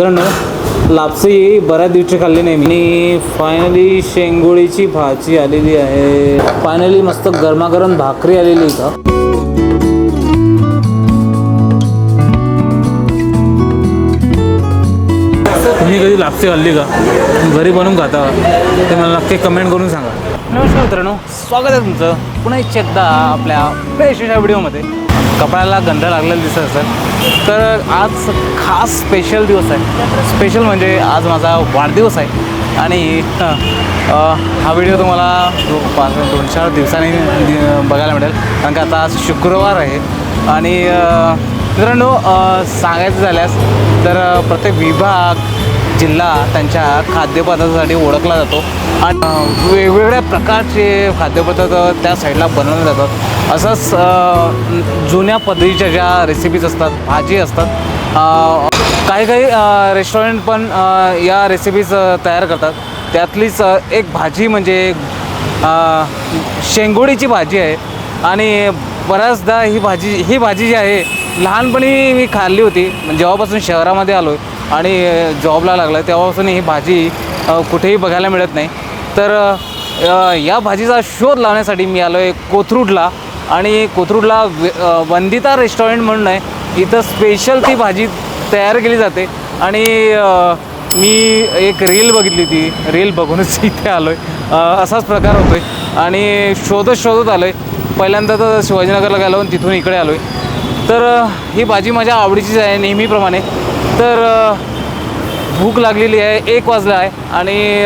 मित्रांनो लापसी बऱ्याच दिवशी खाल्ली नाही मी. फायनली शेंगोळीची भाजी आलेली आहे. फायनली मस्त गरमागरम भाकरी आलेली इथं. तुम्ही कधी लापसी खाल्ली का? घरी बनवून खाता. ते मला नक्की कमेंट करून सांगा. नमस्कार मित्रांनो स्वागत आहे तुमचं पुन्हा एकदा आपल्या फ्रेश व्हिडिओमध्ये कपड्याला गंध लागलेला दिसत असेल. तर आज खास स्पेशल दिवस आहे. स्पेशल म्हणजे आज माझा वाढदिवस आहे. आणि हा व्हिडिओ तुम्हाला पाच दोन चार दिवसांनी दि- बघायला मिळेल. कारण का आता आज शुक्रवार आहे. आणि मित्रांनो सांगायचं झाल्यास तर प्रत्येक विभाग जिल्हा त्यांच्या खाद्यपदार्थासाठी ओळखला जातो. आणि वेगवेगळ्या प्रकारचे खाद्यपदार्थ त्या साईडला बनवले जातात. असंच जुन्या पद्धतीच्या ज्या रेसिपीज असतात भाजी असतात काही काही रेस्टॉरंट पण या रेसिपीज तयार करतात. त्यातलीच एक भाजी म्हणजे शेंगोळीची भाजी आहे. आणि बऱ्याचदा ही भाजी ही भाजी जी आहे लहानपणी मी खाल्ली होती. जेव्हापासून शहरामध्ये आलो आहे आणि जॉबला लागलं तेव्हापासून ही भाजी कुठेही बघायला मिळत नाही. तर या भाजीचा शोध लावण्यासाठी मी आलो आहे कोथरूडला. आणि कोथरूडला वंदिता रेस्टॉरंट म्हणून आहे. इथं स्पेशल ती भाजी तयार केली जाते. आणि मी एक रील बघितली ती. रील बघूनच इथे आलो आहे असाच प्रकार होतो आहे आणि शोधत शोधत आलो आहे पहिल्यांदा तर शिवाजीनगरला गेलो आणि तिथून इकडे आलो आहे तर ही भाजी माझ्या आवडीचीच आहे नेहमीप्रमाणे. तर भूक लागलेली आहे एक वाजला आहे आणि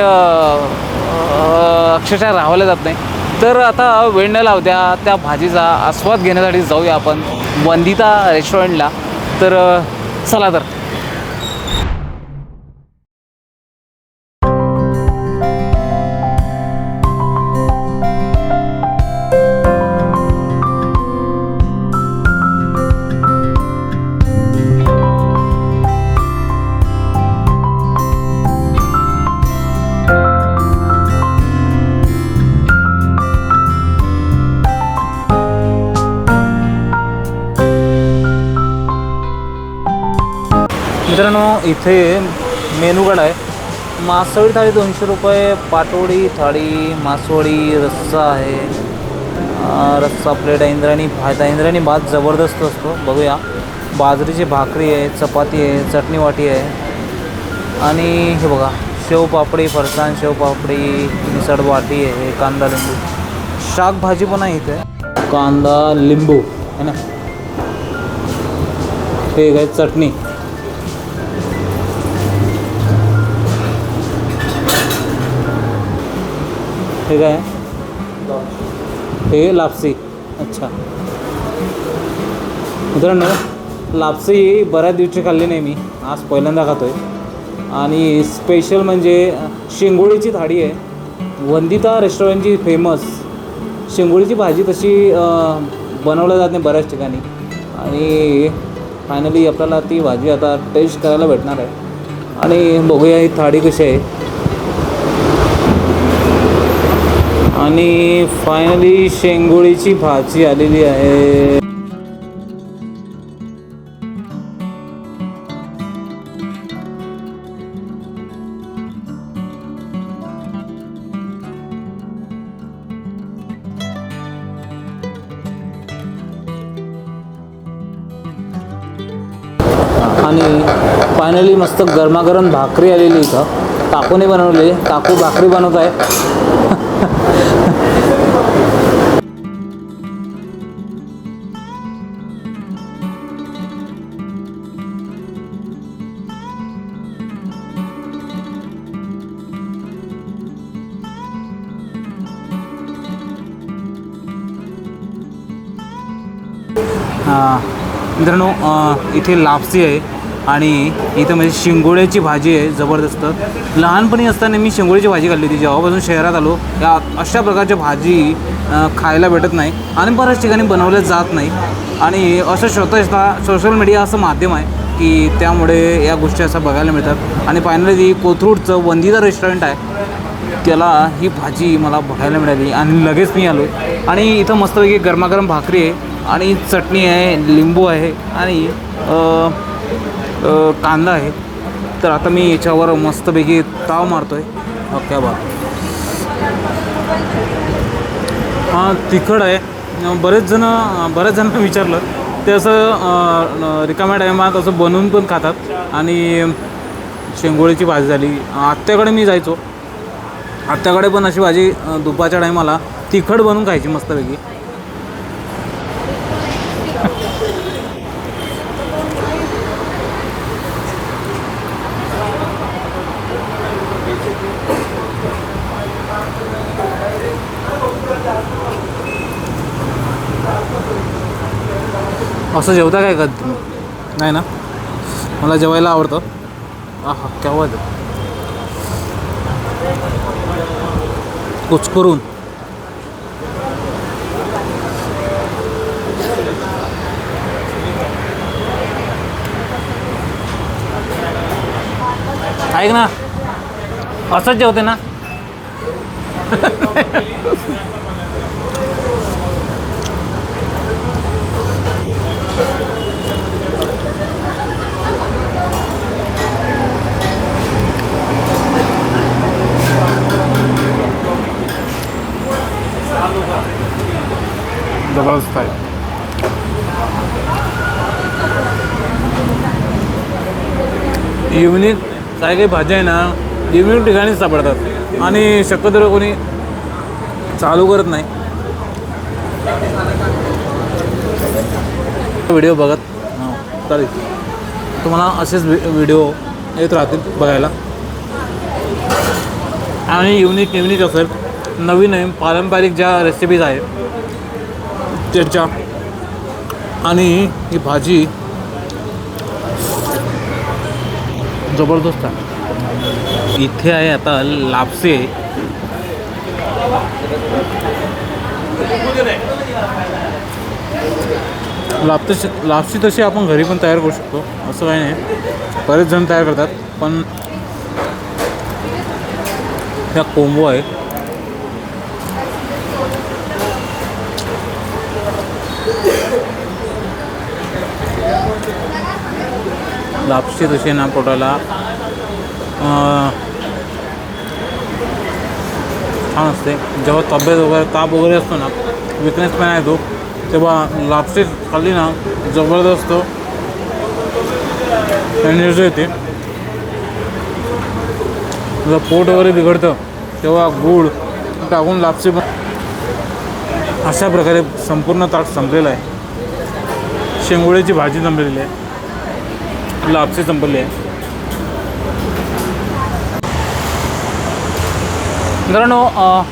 अक्षरशः राहावलं जात नाही. तर आता वेळ न लावत्या त्या भाजीचा आस्वाद घेण्यासाठी जाऊया आपण वंदिता रेस्टॉरंटला. तर चला तर. इथे मेनूगड आहे. मासोळी थाळी दोनशे रुपये पाटोडी थाळी मासोळी रस्सा आहे. रस्सा प्लेट आहे इंद्राणी भात आहे. इंद्राणी भात जबरदस्त असतो. बघूया. बाजरीची भाकरी आहे चपाती आहे चटणी वाटी आहे. आणि हे बघा शेवपापडी फरसाण शेवपापडी मिसळ वाटी आहे कांदा लिंबू. शाकभाजी पण आहे इथे. कांदा लिंबू है ना? हे काय चटणी. हे काय? हे लापसी. अच्छा. मित्रांनो लापसी बऱ्याच दिवशी खाल्ली नाही मी. आज पहिल्यांदा खातो आहे आणि स्पेशल म्हणजे शेंगोळीची थाळी आहे. वंदिता रेस्टॉरंटची फेमस शेंगोळीची भाजी तशी बनवल्या जात नाही बऱ्याच ठिकाणी. आणि फायनली आपल्याला ती भाजी आता टेस्ट करायला भेटणार आहे. आणि बघूया ही थाळी कशी आहे. आणि फायनली शेंगोळीची भाजी आलेली आहे. आणि फायनली मस्त गरमागरम भाकरी आलेली इथं. काकूने बनवली. काकू भाकरी बनवत आहे. मित्रांनो इथे लापसी आहे आणि इथं म्हणजे शिंगोळ्याची भाजी आहे जबरदस्त. लहानपणी असताना मी शिंगोळ्याची भाजी खाल्ली होती. जेव्हापासून शहरात आलो या अशा प्रकारच्या भाजी खायला भेटत नाही. आणि बऱ्याच ठिकाणी बनवल्या जात नाही. आणि असं स्वतःचा सोशल मीडिया असं माध्यम आहे की त्यामुळे या गोष्टी असं बघायला मिळतात. आणि फायनली कोथरूडचं वंदिता रेस्टॉरंट आहे. त्याला ही भाजी मला बघायला मिळाली आणि लगेच मी आलो. आणि इथं मस्तपैकी गरमागरम भाकरी आहे. आणि चटणी आहे लिंबू आहे आणि कांदा आहे. तर आता मी याच्यावर मस्तपैकी ताव मारतो आहे ओके बा हां तिखट आहे. बरेच जण बऱ्याच जणांना विचारलं. ते असं रिकाम्या टायमात असं बनवून पण खातात. आणि शेंगोळीची भाजी झाली. आत्याकडे मी जायचो. आत्याकडे पण अशी भाजी दुपारच्या टायमाला तिखट बनवून खायची मस्तपैकी. असं जेवता काय का तुम्ही? नाही ना? मला जेवायला आवडतं. हा केव्हा ते कुच करून ऐक ना. असंच जेवते ना? युनिक काही काही भाज्या आहे ना इव्हनिंग ठिकाणीच सापडतात. आणि शक्यतो कोणी चालू करत नाही. व्हिडिओ बघत. हां, चालेल. तुम्हाला असेच व्हिडिओ येत राहतील बघायला. आणि युनिक युनिक असेल. नवीन नवीन पारंपरिक ज्या रेसिपीज आहेत त्याच्या आणि ही भाजी जबरदस्त आहे. इथे आहे आता लापसे. लापते लापसी तशी आपण घरी पण तयार करू शकतो असं काही नाही. बरेच जण तयार करतात पण ह्या कोंबो आहे. लापशी तशी ना पोटाला. छान असते. जेव्हा तब्येत वगैरे ताप वगैरे असतो ना विकनेस पण येतो तेव्हा लापशी खाल्ली ना जबरदस्त एनर्जी येते. जर पोट वगैरे बिघडतं तेव्हा गूळ टाकून लापशी पण अशा प्रकारे संपूर्ण ताट संपलेलं आहे. शेंगोळ्याची भाजी संपलेली आहे. लापसी जमलेली आहे. मित्रांनो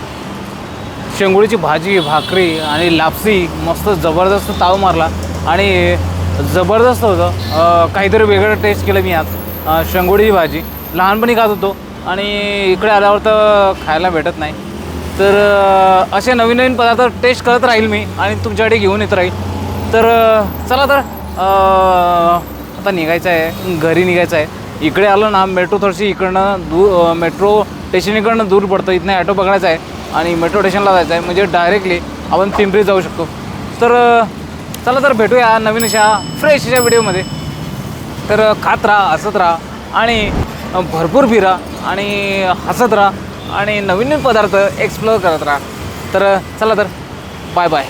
शेंगोळीची भाजी भाकरी आणि लापसी मस्त जबरदस्त ताव मारला आणि जबरदस्त होतं. काहीतरी वेगळं टेस्ट केलं मी आज. शेंगोळीची भाजी. लहानपणी खात होतो आणि इकडे आल्यावर तर खायला भेटत नाही. तर असे नवीन नवीन पदार्थ टेस्ट करत राहील मी आणि तुमच्याकडे घेऊन येत राहील. तर चला तर आता निघायचं आहे घरी निघायचं आहे इकडे आलो ना मेट्रो थोडीशी इकडनं दूर मेट्रो स्टेशन इकडनं दूर पडतं. इथनं ॲटो पकडायचा आहे आणि मेट्रो स्टेशनला जायचं आहे म्हणजे डायरेक्टली आपण पिंपरी जाऊ शकतो. तर चला तर भेटूया नवीन अशा फ्रेश अशा व्हिडिओमध्ये तर खात राहा हसत राहा आणि भरपूर फिरा आणि हसत राहा आणि नवीन नवीन पदार्थ एक्सप्लोअर करत राहा. तर चला तर बाय बाय